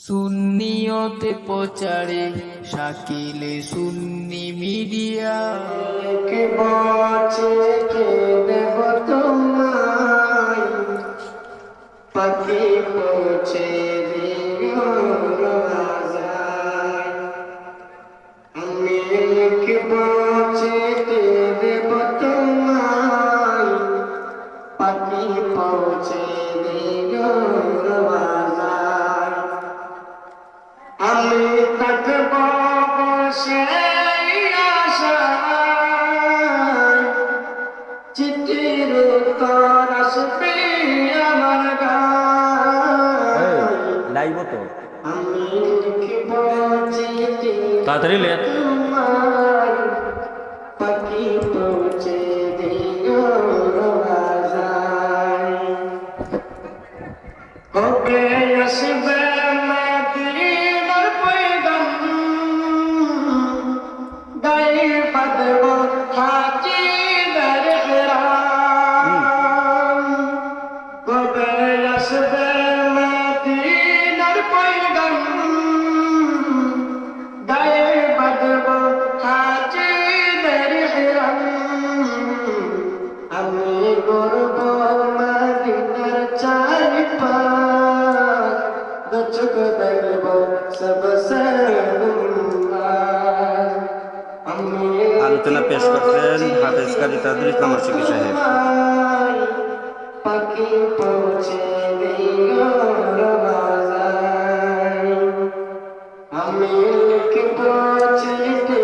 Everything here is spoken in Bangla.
সুন্নিয়তে প্রচারে শাকিলে সুন্নি মিডিয়া। কে বাঁচে কে দেব তোমায় পাখি পৌঁছে পৌঁছে দিও লাইভ তো। তাড়াতাড়ি লে। কবে আসবে আসবে মদিনার পয়গাম, গায়ে বাঁধব হাজিদের হেরাম। আমি গর্ব মদিনার চারি পার দচক দেখব সবসে আলোচনা পেশ করছেন হাফেজ কাজী তাজুল ইসলাম আশিকি সাহেব। কিন্তু চিঠি